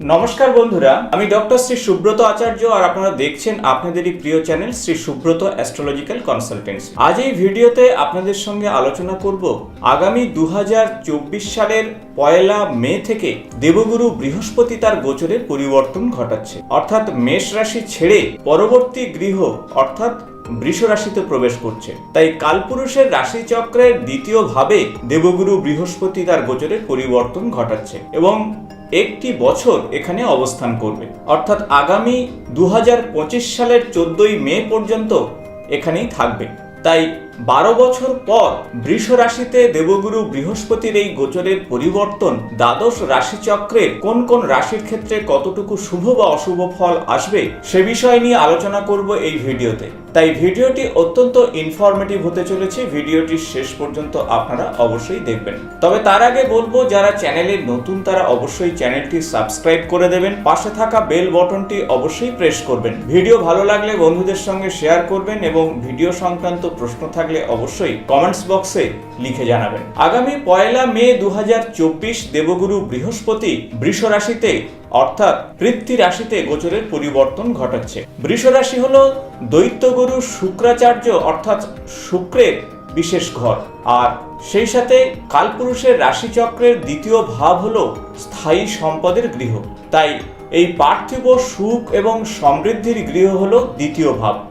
নমস্কার বন্ধুরা, আমি ডক্টর শ্রী সুব্রত আচার্য আর আপনারা দেখছেন আপনাদেরই প্রিয় channel Shri Subrata astrological consultants. আজ এই ভিডিওতে আপনাদের সঙ্গে আলোচনা করব আগামী দু হাজার চব্বিশ সালের পয়লা মে থেকে দেবগুরু বৃহস্পতি তার গোচরের পরিবর্তন ঘটাচ্ছে। অর্থাৎ মেষ রাশি ছেড়ে পরবর্তী গৃহ, অর্থাৎ বৃষ রাশিতে প্রবেশ করছে। তাই কালপুরুষের রাশিচক্রের দ্বিতীয় ভাবে দেবগুরু বৃহস্পতি তার গোচরের পরিবর্তন ঘটাচ্ছে এবং একটি বছর এখানে অবস্থান করবে। অর্থাৎ আগামী দু হাজার পঁচিশ সালের চোদ্দই মে পর্যন্ত এখানেই থাকবে। তাই বারো বছর পর বৃষ রাশিতে দেবগুরু বৃহস্পতির এই গোচরের পরিবর্তন দ্বাদশ রাশিচক্রের কোন কোন রাশির ক্ষেত্রে কতটুকু শুভ বা অশুভ ফল আসবে সে বিষয় নিয়ে আলোচনা করব এই ভিডিওতে। তাই ভিডিওটি অত্যন্ত ইনফরমেটিভ হতে চলেছে। ভিডিওটি শেষ পর্যন্ত আপনারা অবশ্যই দেখবেন। তবে তার আগে বলব, যারা চ্যানেলে নতুন, তারা অবশ্যই চ্যানেলটি সাবস্ক্রাইব করে দেবেন। পাশে থাকা বেল বটনটি অবশ্যই প্রেস করবেন। ভিডিও ভালো লাগলে বন্ধুদের সঙ্গে শেয়ার করবেন এবং ভিডিও সংক্রান্ত প্রশ্ন থাকলে অবশ্যই কমেন্টস বক্সে লিখে জানাবেন। আগামী পয়লা মে দু দেবগুরু বৃহস্পতি বৃষ রাশিতে, অর্থাৎ পৃথ্বী রাশিতে গোচরের পরিবর্তন ঘটাচ্ছে। বৃষ রাশি হল দৈত্যগুরু শুক্রাচার্য, অর্থাৎ শুক্রের বিশেষ ঘর। আর সেই সাথে কালপুরুষের রাশিচক্রের দ্বিতীয় ভাব হল স্থায়ী সম্পদের গৃহ। তাই এই পার্থিব সুখ এবং সমৃদ্ধির গৃহ হল দ্বিতীয় ভাব।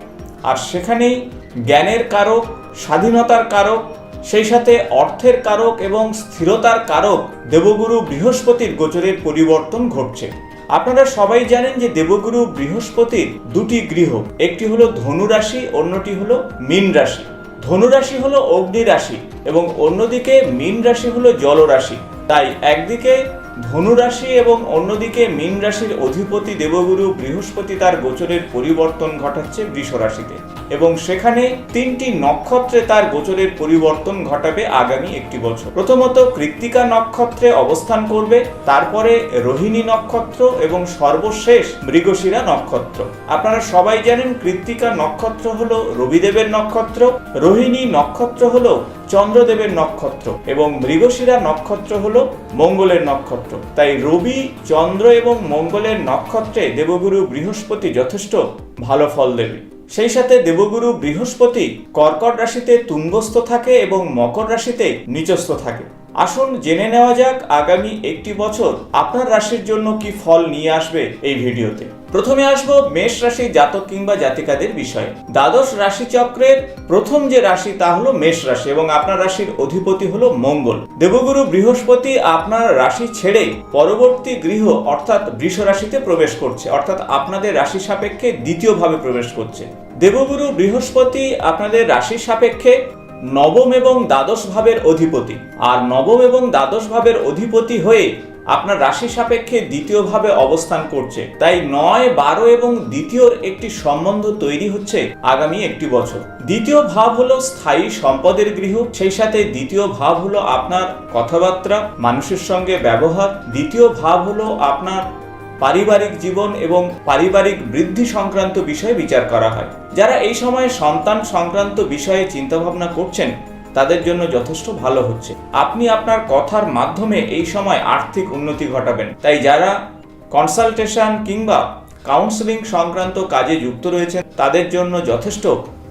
আর সেখানেই জ্ঞানের কারক স্বাধীনতার কারক, সেই সাথে অর্থের কারক এবং স্থিরতার কারক দেবগুরু বৃহস্পতির গোচরের পরিবর্তন ঘটছে। আপনারা সবাই জানেন যে দেবগুরু বৃহস্পতির দুটি গৃহ, একটি হলো ধনু রাশি, অন্যটি হলো মীন রাশি। ধনু রাশি হলো অগ্নি রাশি এবং অন্যদিকে মীন রাশি হলো জলরাশি তাই একদিকে ধনু রাশি এবং অন্যদিকে মীন রাশির অধিপতি দেবগুরু বৃহস্পতি তার গোচরের পরিবর্তন ঘটাচ্ছে বৃষ রাশিতে এবং সেখানে তিনটি নক্ষত্রে তার গোচরের পরিবর্তন ঘটাবে আগামী একটি বছর। প্রথমত কৃত্তিকা নক্ষত্রে অবস্থান করবে, তারপরে রোহিণী নক্ষত্র এবং সর্বশেষ মৃগশিরা নক্ষত্র। আপনারা সবাই জানেন কৃত্তিকা নক্ষত্র হলো রবিদেবের নক্ষত্র, রোহিণী নক্ষত্র হলো চন্দ্রদেবের নক্ষত্র এবং মৃগশিরা নক্ষত্র হল মঙ্গলের নক্ষত্র। তাই রবি, চন্দ্র এবং মঙ্গলের নক্ষত্রে দেবগুরু বৃহস্পতি যথেষ্ট ভালো ফল দেবে। সেই সাথে দেবগুরু বৃহস্পতি কর্কট রাশিতে তুঙ্গস্থ থাকে এবং মকর রাশিতে নিচস্থ থাকে। আসুন জেনে নেওয়া যাক আগামী একটি বছর আপনার রাশির জন্য কি ফল নিয়ে আসবে এই ভিডিওতে। প্রথমে আসব মেষ রাশি জাতক কিংবা জাতিকাদের বিষয়ে। দ্বাদশ রাশি চক্রের প্রথম যে রাশি, তা হলো মেষ রাশি এবং আপনার রাশির অধিপতি হলো মঙ্গল। দেবগুরু বৃহস্পতি আপনার রাশি ছেড়ে পরবর্তী গৃহ অর্থাৎ বৃষ রাশিতে প্রবেশ করছে, অর্থাৎ আপনাদের রাশি সাপেক্ষে দ্বিতীয়ভাবে প্রবেশ করছে। দেবগুরু বৃহস্পতি আপনাদের রাশি সাপেক্ষে নবম এবং দ্বাদশ ভাবের অধিপতি। আর নবম এবং দ্বাদশ ভাবের অধিপতি হয়ে আপনার রাশি সাপেক্ষে দ্বিতীয় ভাবে অবস্থান করছে। তাই নয়, বারো এবং দ্বিতীয়র একটি সম্বন্ধ তৈরি হচ্ছে আগামী একটি বছর। দ্বিতীয় ভাব হলো স্থায়ী সম্পদের গৃহ, সেই সাথে দ্বিতীয় ভাব হলো আপনার কথাবার্তা, মানুষের সঙ্গে ব্যবহার। দ্বিতীয় ভাব হলো আপনার পারিবারিক জীবন এবং পারিবারিক বৃদ্ধি সংক্রান্ত বিষয়ে বিচার করা হয়। যারা এই সময়ে সন্তান সংক্রান্ত বিষয়ে চিন্তাভাবনা করছেন তাদের জন্য যথেষ্ট ভালো হচ্ছে। আপনি আপনার কথার মাধ্যমে এই সময় আর্থিক উন্নতি ঘটাবেন। তাই যারা কনসালটেশন কিংবা কাউন্সেলিং সংক্রান্ত কাজে যুক্ত রয়েছেন, তাদের জন্য যথেষ্ট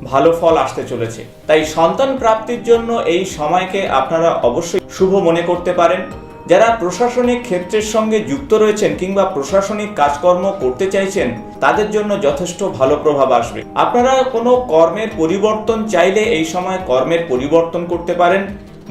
ভালো ফল আসতে চলেছে। তাই সন্তান প্রাপ্তির জন্য এই সময়কে আপনারা অবশ্যই শুভ মনে করতে পারেন। যারা প্রশাসনিক ক্ষেত্রের সঙ্গে যুক্ত রয়েছেন কিংবা প্রশাসনিক কাজকর্ম করতে চাইছেন, তাদের জন্য যথেষ্ট ভালো প্রভাব আসবে। আপনারা কোনো কর্মের পরিবর্তন চাইলে এই সময় কর্মের পরিবর্তন করতে পারেন।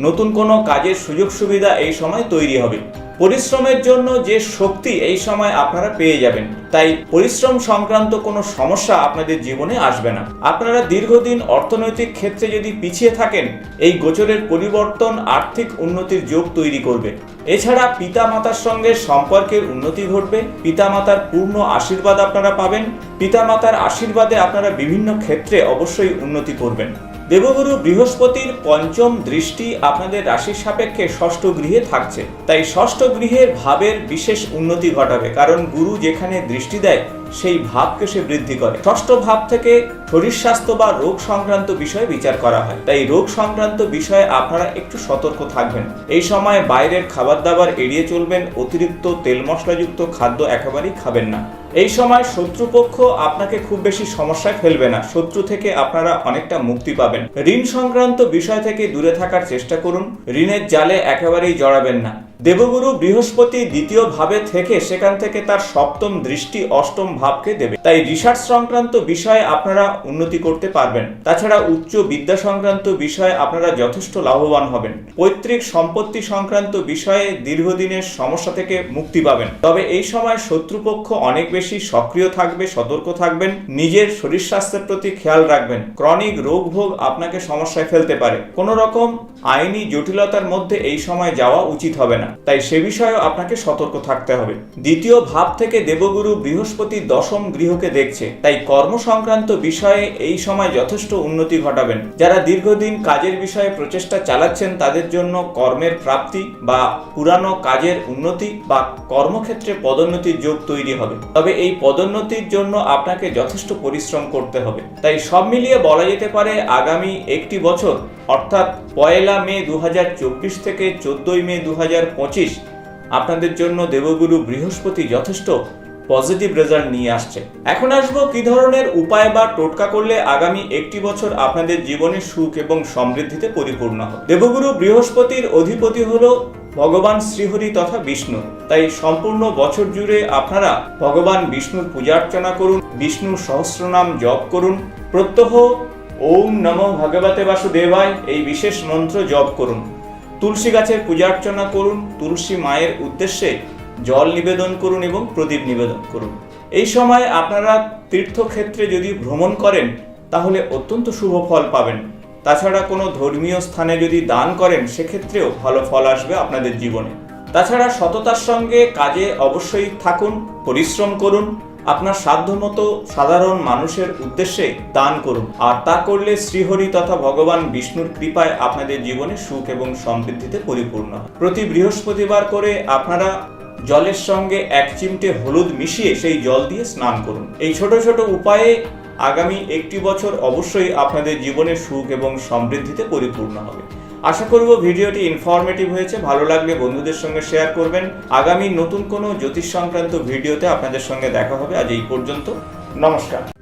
নতুন কোনো কাজের সুযোগ সুবিধা এই সময় তৈরি হবে। পরিশ্রমের জন্য যে শক্তি এই সময় আপনারা পেয়ে যাবেন, তাই পরিশ্রম সংক্রান্ত কোনো সমস্যা আপনাদের জীবনে আসবে না। আপনারা দীর্ঘদিন অর্থনৈতিক ক্ষেত্রে যদি পিছিয়ে থাকেন, এই গোচরের পরিবর্তন আর্থিক উন্নতির যোগ তৈরি করবে। এছাড়া পিতা মাতার সঙ্গে সম্পর্কের উন্নতি ঘটবে, পিতামাতার পূর্ণ আশীর্বাদ আপনারা পাবেন, পিতামাতার আশীর্বাদে আপনারা বিভিন্ন ক্ষেত্রে অবশ্যই উন্নতি করবেন। দেবগুরু বৃহস্পতির পঞ্চম দৃষ্টি আপনাদের রাশির সাপেক্ষে ষষ্ঠ গৃহে থাকছে। তাই ষষ্ঠ গৃহের ভাবের বিশেষ উন্নতি ঘটাবে, কারণ গুরু যেখানে দৃষ্টি দেয়, সেই ভাবকে সে বৃদ্ধি করে। ষষ্ঠ ভাব থেকে শরীর স্বাস্থ্য বা রোগ সংক্রান্ত বিষয়ে বিচার করা হয়। তাই রোগ সংক্রান্ত বিষয়ে আপনারা একটু সতর্ক থাকবেন। এই সময় বাইরের খাবার দাবার এড়িয়ে চলবেন, অতিরিক্ত তেল মশলাযুক্ত খাদ্য একেবারেই খাবেন না। এই সময় শত্রুপক্ষ আপনাকে খুব বেশি সমস্যায় ফেলবে না। শত্রু থেকে আপনারা অনেকটা মুক্তি পাবেন। ঋণ সংক্রান্ত বিষয় থেকে দূরে থাকার চেষ্টা করুন। ঋণের জালে একেবারেই জড়াবেন না। দেবগুরু বৃহস্পতি দ্বিতীয় ভাবে থেকে সেখান থেকে তার সপ্তম দৃষ্টি অষ্টম ভাবকে দেবে। তাই রিসার্চ সংক্রান্ত বিষয়ে আপনারা উন্নতি করতে পারবেন। তাছাড়া উচ্চ বিদ্যা সংক্রান্ত বিষয়ে আপনারা যথেষ্ট লাভবান হবেন। পৈতৃক সম্পত্তি সংক্রান্ত বিষয়ে দীর্ঘদিনের সমস্যা থেকে মুক্তি পাবেন। তবে এই সময় শত্রুপক্ষ অনেক বেশি সক্রিয় থাকবে, সতর্ক থাকবেন, নিজের শরীর স্বাস্থ্যের প্রতি খেয়াল রাখবেন। ক্রনিক রোগ ভোগ আপনাকে সমস্যায় ফেলতে পারে। কোনো রকম আইনি জটিলতার মধ্যে এই সময় যাওয়া উচিত হবে না। তাই সে বিষয়েও আপনাকে সতর্ক থাকতে হবে। দ্বিতীয় ভাব থেকে দেবগুরু বৃহস্পতি দশম গৃহকে দেখছে। তাই কর্ম সংক্রান্ত বিষয়ে এই সময় যথেষ্ট উন্নতি ঘটাবেন। যারা দীর্ঘদিন কাজের বিষয়ে প্রচেষ্টা চালাচ্ছেন, তাদের জন্য কর্মের প্রাপ্তি বা পুরানো কাজের উন্নতি বা কর্মক্ষেত্রে পদোন্নতির যোগ তৈরি হবে। তবে এই পদোন্নতির জন্য আপনাকে যথেষ্ট পরিশ্রম করতে হবে। তাই সব মিলিয়ে বলা যেতে পারে আগামী একটি বছর, অর্থাৎ পয়লা মে দুহাজার চব্বিশ থেকে চোদ্দই মে দু হাজার পঁচিশ, আপনাদের জন্য দেবগুরু বৃহস্পতি যথেষ্ট পজিটিভ রেজাল্ট নিয়ে আসছে। এখন আসব কি ধরনের উপায় বা টোটকা করলে আগামী একটি বছর আপনাদের জীবনে সুখ এবং সমৃদ্ধিতে পরিপূর্ণ হবে। দেবগুরু বৃহস্পতির অধিপতি হলো ভগবান শ্রীহরি তথা বিষ্ণু। তাই সম্পূর্ণ বছর জুড়ে আপনারা ভগবান বিষ্ণুর পূজা অর্চনা করুন বিষ্ণুর সহস্রনাম জপ করুন। প্রত্যহ ওম নম ভগবতে বাসুদেবায় এই বিশেষ মন্ত্র জপ করুন। তুলসী গাছের পূজা অর্চনা করুন, তুলসী মায়ের উদ্দেশ্যে জল নিবেদন করুন এবং প্রদীপ নিবেদন করুন। এই সময় আপনারা তীর্থক্ষেত্রে যদি ভ্রমণ করেন, তাহলে অত্যন্ত শুভ ফল পাবেন। তাছাড়া কোনো ধর্মীয় স্থানে যদি দান করেন, সেক্ষেত্রেও ভালো ফল আসবে আপনাদের জীবনে। তাছাড়া সততার সঙ্গে কাজে অবশ্যই থাকুন, পরিশ্রম করুন, আপনার সাধ্যমতো সাধারণ মানুষের উদ্দেশ্যে দান করুন। আর তা করলে শ্রীহরি তথা ভগবান বিষ্ণুর কৃপায় আপনাদের জীবনে সুখ এবং সমৃদ্ধিতে পরিপূর্ণ প্রতি বৃহস্পতিবার করে আপনারা জলের সঙ্গে এক চিমটে হলুদ মিশিয়ে সেই জল দিয়ে স্নান করুন। এই ছোট ছোট উপায়ে আগামী একটি বছর অবশ্যই আপনাদের জীবনের সুখ এবং সমৃদ্ধিতে পরিপূর্ণ হবে। আশা করব ভিডিওটি ইনফরমেটিভ হয়েছে, ভালো লাগলে বন্ধুদের সঙ্গে শেয়ার করবেন। আগামী নতুন কোনো জ্যোতিষ সংক্রান্ত ভিডিওতে আপনাদের সঙ্গে দেখা হবে। আজ এই পর্যন্ত, নমস্কার।